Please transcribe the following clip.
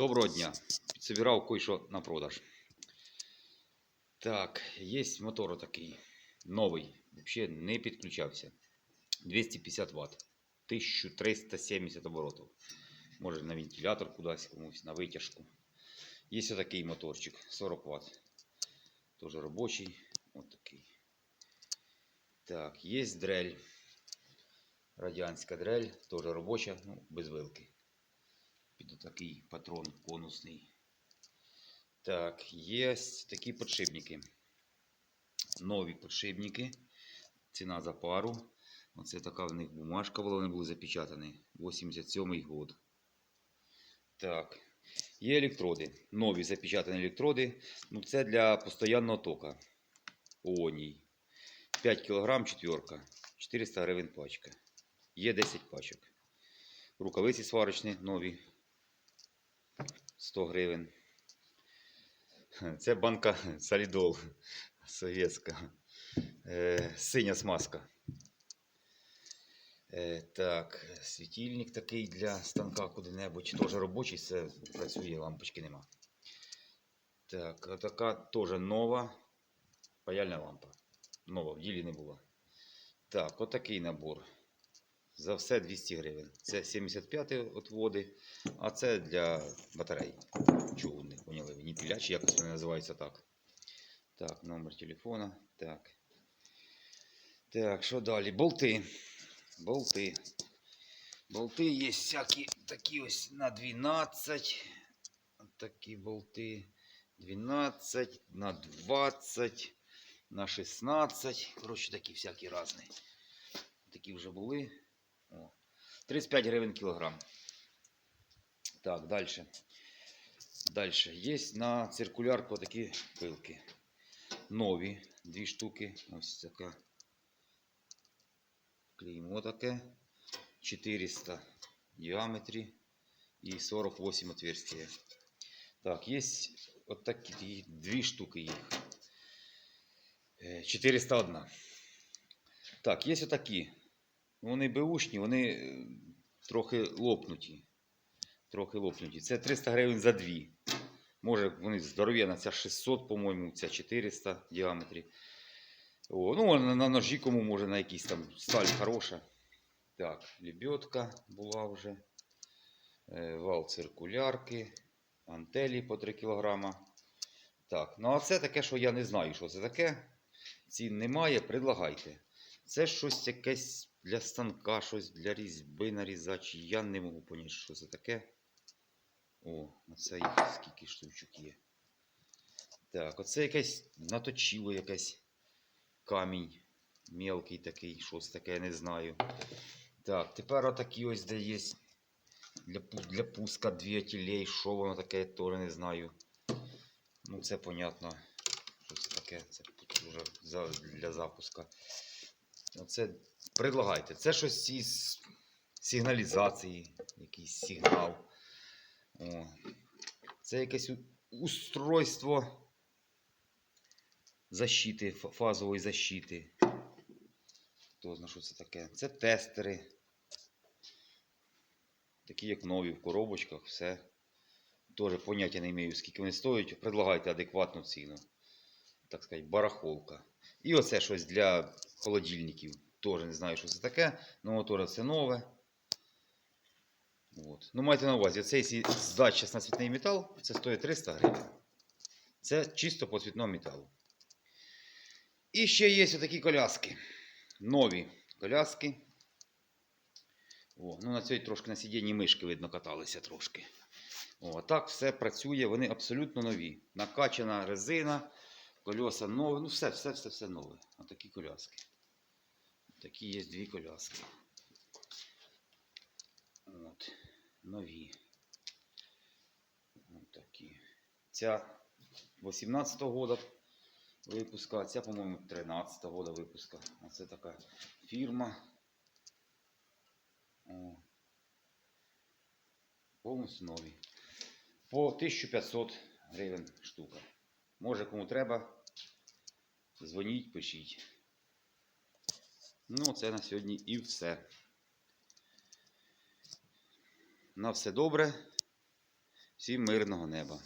Доброго дня. Підсобирав кое-що на продаж. Так, є мотор такий новий. Взагалі не підключався. 250 Вт. 1370 оборотів. Може на вентилятор кудись комусь, на витяжку. Є такий моторчик 40 Вт. Тоже робочий. От такий. Так, є дрель. Радянська дрель, теж робоча, ну, без вилки під такий патрон конусний. Так, є такі подшипники. Нові подшипники. Ціна за пару. Оце така в них бумажка була, вони були запечатані. 87-й год. Так. Є електроди. Нові запечатані електроди. Ну, це для постійного тока. Оній. 5 кг четверка. 400 гривень пачка. Є 10 пачок. Рукавиці сварочні нові. 100 гривень. Це банка солідол совєтська. Е, синя смазка. Е, так, світильник такий для станка куди-небудь. Теж робочий, все працює, лампочки нема. Так, така теж нова паяльна лампа. Нова, в ділі не була. Так, отакий набор. За все 200 гривень. Це 75 отводи, а це для батарей. Чого не поняли? ви? Пілячі, якось вони називаються так. Так, номер телефона. Так. Так, що далі? Болти. Болти. Болти є всякі такі ось на 12. Такі болти. 12, на 20, на 16. Коротше, такі всякі різні. Такі вже були. О, 35 гривень кілограм. Так, далі. Далі. Є на циркулярку такі пилки. Нові. Дві штуки. Ось така. Клеймо таке. 400 в діаметрі і 48 отверстия. Так, є от такі дві штуки їх. Е, 401. Так, є отакі. Вони беушні, вони е, трохи лопнуті. Трохи лопнуті. Це 300 гривень за дві. Може, вони здоров'яна, ця 600, по-моєму, ця 400 в діаметрі. О, ну, на, на ножі кому може на якійсь там сталь хороша. Так, лебедка була вже. Е, вал циркулярки, антелі по 3 кг. Так, ну а це таке, що я не знаю, що це таке. Цін немає, предлагайте. Це щось якесь для станка, щось для різьби нарізачі. Я не можу поняти, що це таке. О, оце скільки штучок є. Так, оце якесь наточило якесь камінь. Мелкий такий, щось таке, не знаю. Так, тепер отакі ось де є для, для пуска двигателей. Що воно таке, теж не знаю. Ну, це понятно. Що це таке? Це вже для запуска. Оце предлагайте. Це щось із сигналізації, якийсь сигнал. О. Це якесь устройство защити, фазової защити. Хто знає, що це таке? Це тестери. Такі як нові в коробочках, все. Теж поняття не маю, скільки вони стоять. Предлагайте адекватну ціну. Так сказати, барахолка. І оце щось для холодильників. Теж не знаю, що це таке. Ну, це нове. От. Ну, майте на увазі, цей здача на метал, це стоїть 300 гривень. Це чисто по цвітному металу. І ще є такі коляски. Нові коляски. О, ну на цій трошки на сидінні мишки, видно, каталися трошки. О, так все працює, вони абсолютно нові. Накачана резина, кольоса нові, ну все, все, все, все нове. Отакі коляски. Такі є дві коляски. От, нові. От такі. Ця 18-го года випуска, ця, по-моєму, 13-го года випуска. Оце така фірма. О. Повністю нові. По 1500 гривень штука. Може кому треба, дзвоніть, пишіть. Ну, це на сьогодні і все. На все добре. Всім мирного неба.